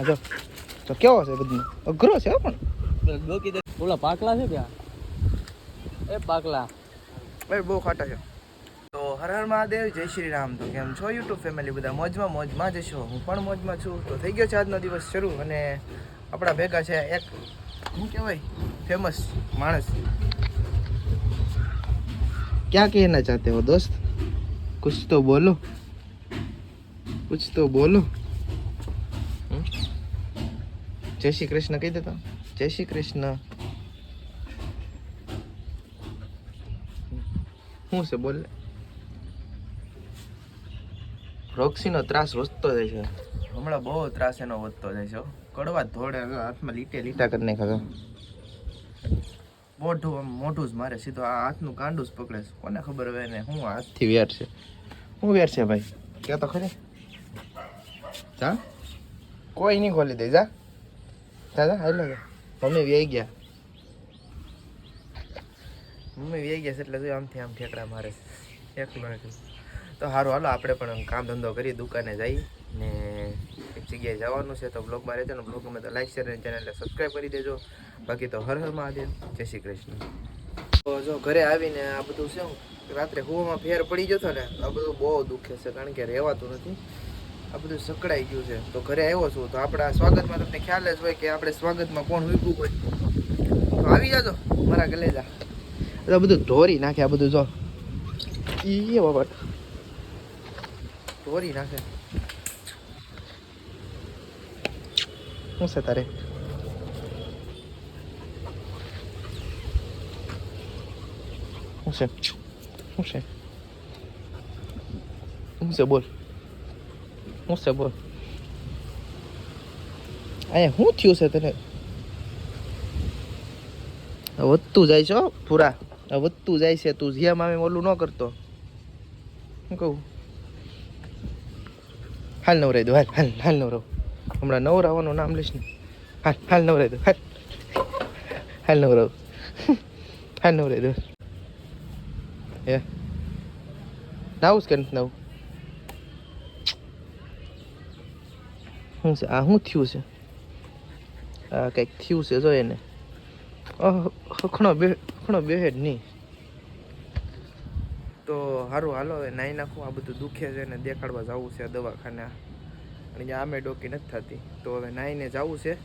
આ તો કેવો છે બધું? અઘરો છે પણ. ડોકી દે ઓલા પાકલા છે ત્યાં? એ પાકલા. એ બહુ ખાટા છે. તો હર હર મહાદેવ જય શ્રી રામ. તો કેમ છો યુટ્યુબ ફેમિલી બધા? મોજમાં મોજમાં જ છો. હું પણ મોજમાં છું. તો થઈ ગયો છે આજનો દિવસ શરૂ અને આપણા ભેગા છે એક શું કહેવાય? ફેમસ માણસ. ક્યાં કહેના ચાહતે હો દોસ્ત? કુછ તો બોલો. કુછ તો બોલો. જય શ્રી કૃષ્ણ કહી દેતા. જય શ્રી કૃષ્ણ. શું છે બોલ. રોક્સીનો ત્રાસ વધતો જાય છે. હમણાં બહુ ત્રાસ એનો વધતો જાય છે કડવા ધોળે હાથમાં લીટે લીટા કરીને નાખ્યા મોઢું આમ મોઢું જ મારે સીધો આ હાથનું કાંડું જ પકડે છે. કોને ખબર હોય ને હું હાથથી વેર છે. હું વેર છે ભાઈ? કે તો ખરી? જા. કોઈ નહીં ખોલી દે, જા. જા હાલો મમ્મી વ્યાઈ ગયા. મમ્મી વ્યાઈ ગયા છે એટલે જો આમથી આમ ઠેકડા મારે છે. એકલો એકલો. તો સારું હાલો, આપણે પણ કામ ધંધો કરી દુકાને જઈ ને એક જગ્યાએ જવાનું છે તો બ્લોગમાં રહેજો બ્લોગ અમે તો લાઈક શેર અને ચેનલને સબસ્ક્રાઈબ કરી દેજો. બાકી તો હર હર મહાદેવ. જય શ્રી કૃષ્ણ. તો જો ઘરે આવીને આ બધું શું? રાત્રે હુવામાં ફેર પડી જતો ને, આ બધું બહુ દુખે છે કારણ કે રહેવાતું નથી. આ બધું સકડાઈ ગયું છે. તો ઘરે આવ્યો છું. તો આપણા સ્વાગતમાં તમને ખ્યાલ જ હોય કે આપણે સ્વાગતમાં કોણ ઊભું હોય. તો આવી જાજો મારા ગલેજા. એટલે બધું ઢોરી નાખે આ બધું જો. ઈ બાબા ઢોરી નાખે. શું છે તારે? શું છે? શું છે? શું છે? બોલ. શું છે, બોલ. અહીંયા શું થયું છે તને? વધતું જાય છે પૂરા. વધતું જાય છે, તું જેમ આમે ઓલું ન કરતો. શું કહું? હાલ નવરાઈ દો, હાલ હાલ હાલ નવરાવ. હમણાં નવરાવાનું નામ લઈશ ને. હાલ હાલ નવરાઈ દો, હાલ. હાલ નવરાવ. હાલ નવરાઈ દો. હે? નાવું છે કે નથી નાવું? શું છે? આ શું થયું છે? આ કંઈક થયું છે જો એને. હખણો બે, હખણો બેહે જ નહીં. તો સારું હાલો હવે નાહી નાખું. આ બધું દુખે છે ને દેખાડવા જવું છે દવાખાને. અને જ્યાં આમે ડોકી નથી થતી. તો હવે નાહીને જવું છે.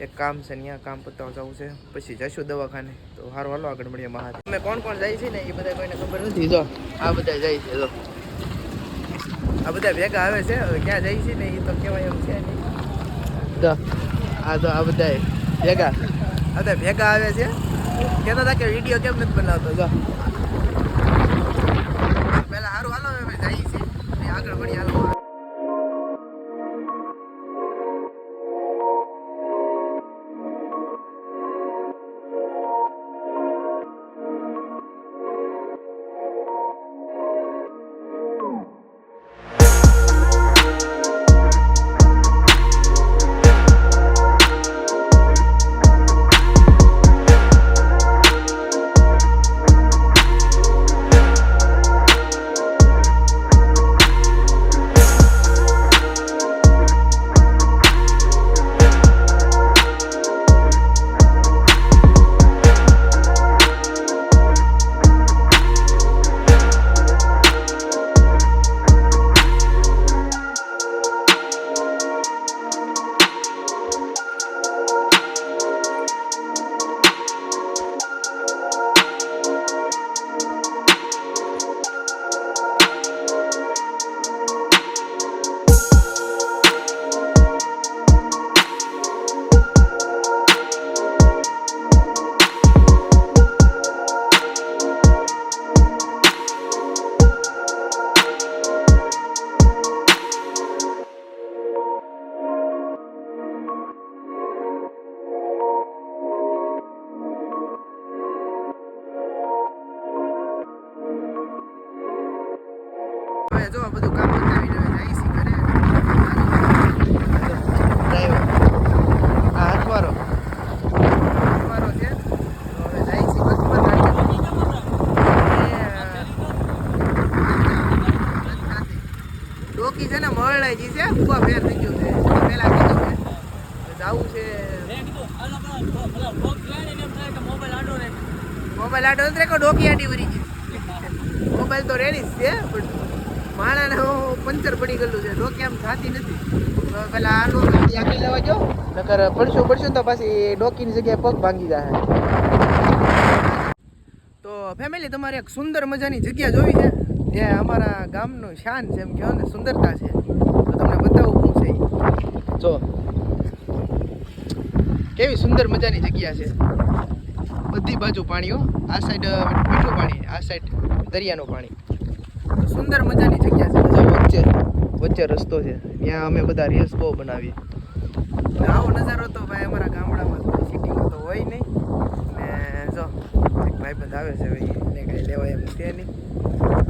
એક કામ છે ત્યાં કામ પતાવવા જવું છે. પછી જઈશું દવાખાને. તો સારું હાલો આગળ મળીએ મહાદેવ. અમે કોણ કોણ જાય છે ને? એ બધા કોઈને ખબર નથી? જો, આ બધા જાય છે, જો. આ બધા ભેગા આવે છે હવે ક્યાં જાય છે ને એ તો કહેવાય એમ છે જો આ તો આ બધા ભેગા. આ બધા ભેગા આવે છે. કહેતા હતા કે વીડિયો કેમ નથી બનાવતો? જો પહેલાં સારું હાલો અમે જઈએ છીએ. આગળ વળી હાલો. આવું છે. મેં કીધું છે જવું કે મોબાઈલ આડો રહે મોબાઈલ આટો નથી રેકો ડોકી આડી વરી ગઈ. મોબાઈલ તો રેડી જ છે પણ માણાને પંચર પડી ગયેલું છે. ડોકી આમ થતી નથી. તો પેલા આનું ગાડી આગળ લેવા જો નકર પડશું પડશું તો પાછી ડોકીની જગ્યાએ પગ ભાંગી જાય. તો ફેમિલી તમારે એક સુંદર મજાની જગ્યા જોવી છે જે અમારા ગામનું શાન છે એમ કહો ને સુંદરતા છે તો તમને બતાવું શું છે ઈ. જો. કેવી સુંદર મજાની જગ્યા છે. બધી બાજુ પાણીઓ આ સાઈડ મીઠું પાણી, આ સાઈડ દરિયાનું પાણી. સુંદર મજાની જગ્યા છે. વચ્ચે વચ્ચે રસ્તો છે. ત્યાં અમે બધા રેસ બહુ બનાવીએ. આવો નજારો તો ભાઈ અમારા ગામડામાં સિટીમાં તો હોય નહીં. ને જો, એક ભાઈબંધ આવે છે ભાઈ, એને કાંઈ લેવાય એમ છે નહીં.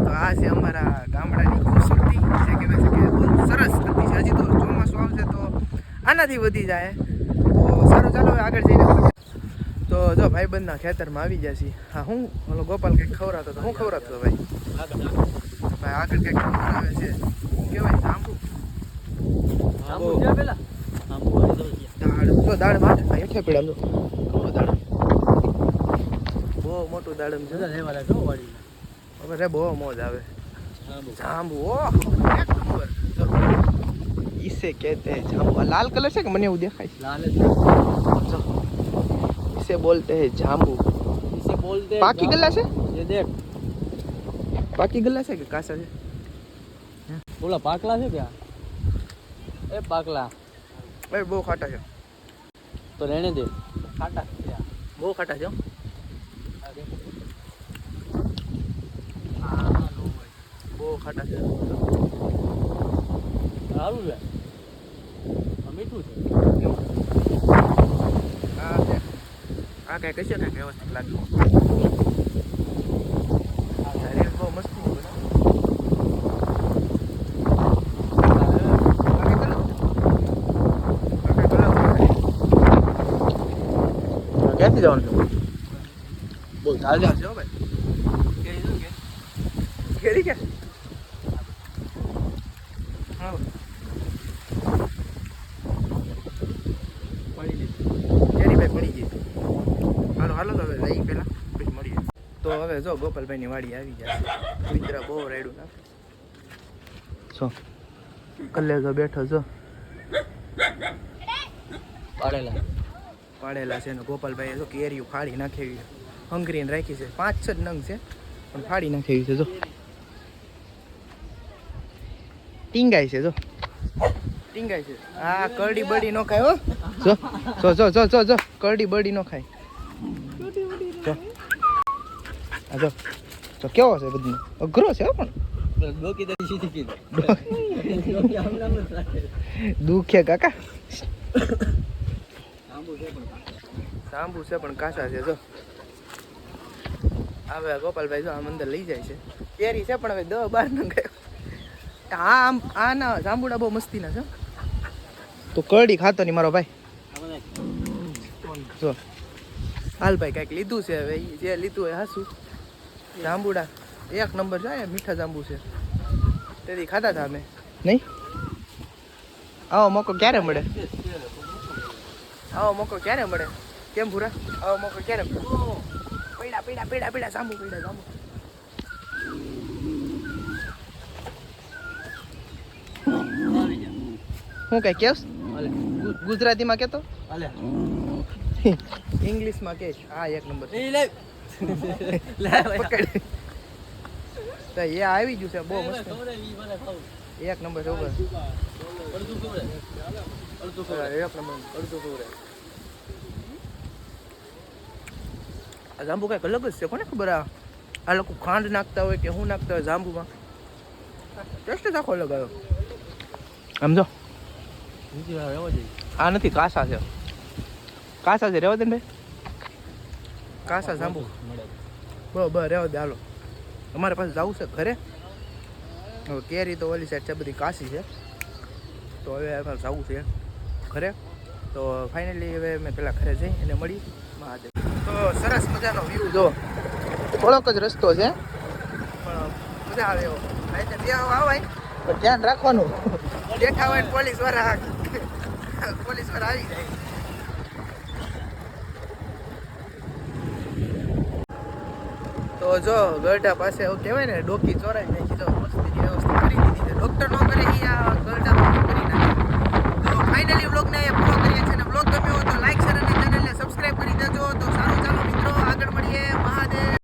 તો આ છે અમારા ગામડાની ખૂબસૂરતી જે છે કે બહુ સરસ હતી. હજી તો ચોમાસું આવશે તો આનાથી વધી જાય. તો સારું ચાલો આગળ જઈને તો જો ભાઈબંધના ખેતરમાં આવી ગયા છીએ. હા હું? ઓલો ગોપાલ કંઈક ખવડાતો હતો. હું ખવડાતો હતો ભાઈ? ભાઈ આગળ કંઈક આવે છે. જાંબુ. આંબુ આંબુ તો દાળ. દાળમાં? હેઠે પડ્યા જો કવડો દાળ. બહુ મોટું દાડમ છે. હવે બહુ મોજ આવે. જાંબુ. ઓ એક નંબર. છે કે તે જાંબુ લાલ કલર છે કે મને એવું દેખાય છે? લાલ જ ઇસે બોલતે હે જાંબુ. ઇસે બોલતે બાકી ગલ્લા છે? એ દેખ. બાકી ગલ્લા છે કે કાસા છે? બોલા પાકલા છે ક્યાં એ પાકલા. એ બહુ ખાટા છે. તો રેણે દે. ખાટા. બહુ ખાટા છે બહુ ખાટા છે. સારું છે. મીઠું છે. આ છે. કઈ કશે ને વ્યવસ્થિત લાગે આ રીલ બહુ મસ્તી કઈ કઈ ક્યાંથી જવાનું છે? બોલ ચાલ છે હો ભાઈ. કેરી કે હા પડી લીધું કેરી ભાઈ પડી ગઈ હાલો હાલો તો હવે લઈ પેલા પછી મળીએ તો હવે જો ગોપાલભાઈની વાડી આવી ગયા છે. મિત્ર બહુ રાયડું નાખે જો કલ્લે જો બેઠો જો. પાડેલા. પાડેલા છે ને ગોપાલભાઈએ જો કેરીઓ ફાડી નાખેવી હંગરીને રાખી છે. પાંચ છ જ નંગ છે પણ ફાડી નાખેવી છે જો. ટીંગાય છે જો. ટીંગાય છે. આ કરડી બડી નો ખાય હો. જો જો જો જો જો. કરડી બડી નો ખાય. જો. આ જો તો કેવો છે બધું? અઘરો છે પણ. દુખે કાકા. પણ સાંભુ છે પણ કાચા છે જો. હવે ગોપાલભાઈ જો આમ અંદર લઈ જાય છે. કેરી છે પણ હવે દહ બાર નંગ આ આમ આ ના જાંબુડા બહુ મસ્તીના છે તો કરડી ખાતો નહીં મારો ભાઈ. જો. હાલ ભાઈ કાંઈક લીધું છે હવે જે લીધું હોય હાસું જાંબુડા. એક નંબર છે આ મીઠા જાંબુ છે. તેથી ખાતા હતા અમે. નહીં? આવો મોકો ક્યારે મળે? આવો મોકો ક્યારે મળે? કેમ ભૂરા? આવો મોકો ક્યારે મળે? પીડા પૈડા પૈડા પીડા જાંબુ પીડા જાંબુ. હું કઈ કેસ ગુજરાતીમાં કેતો હાલે ઇંગ્લિશમાં કે આ એક નંબર છે. એ લે. લે પકડ તો એ આવી ગયું છે બહુ મસ્ત. એક નંબર છે ઉપર એક નંબર. આ જાંબુ કંઈક અલગ જ છે કોને ખબર આ? આ લોકો ખાંડ નાખતા હોય કે શું નાખતા હોય જાંબુમાં? ટેસ્ટ જ આખો અલગ આવ્યો. આમ જો. બીજી વાર રહેવા જોઈએ આ નથી કાસા છે. કાસા છે રેવા દે ને કાસા જાંબુ. બરોબર રહેવા દે હાલો. અમારે પાસે જવું છે ઘરે. હવે કેરી તો ઓલી સાઈડ છે બધી કાસી છે. તો હવે અમારે જવું છે ઘરે. તો ફાઇનલી હવે મેં પહેલાં ઘરે જઈ એને મળી. મહાદેવ. તો સરસ મજાનો વ્યૂ જો. થોડોક જ રસ્તો છે. પણ મજા આવે એવો. આવાય પણ ધ્યાન રાખવાનું. બેઠા હોય પોલીસવાળા પોલીસવાળા આવી જાય. તો જો ગરડા પાસે એવું કહેવાય ને, ડોકી ચોરાઈ નાખી, જો મસ્તીની વ્યવસ્થા કરી દીધી છે. ડૉક્ટર નો કરે એ આ ગરડા કરી નાખે. તો ફાઇનલી બ્લોગને એ પૂરો કરીએ છીએ અને બ્લોગ ગમ્યો તો લાઈક શેર અને ચેનલને સબસ્ક્રાઈબ કરી દેજો. તો સારું ચાલો મિત્રો, આગળ મળીએ. મહાદેવ.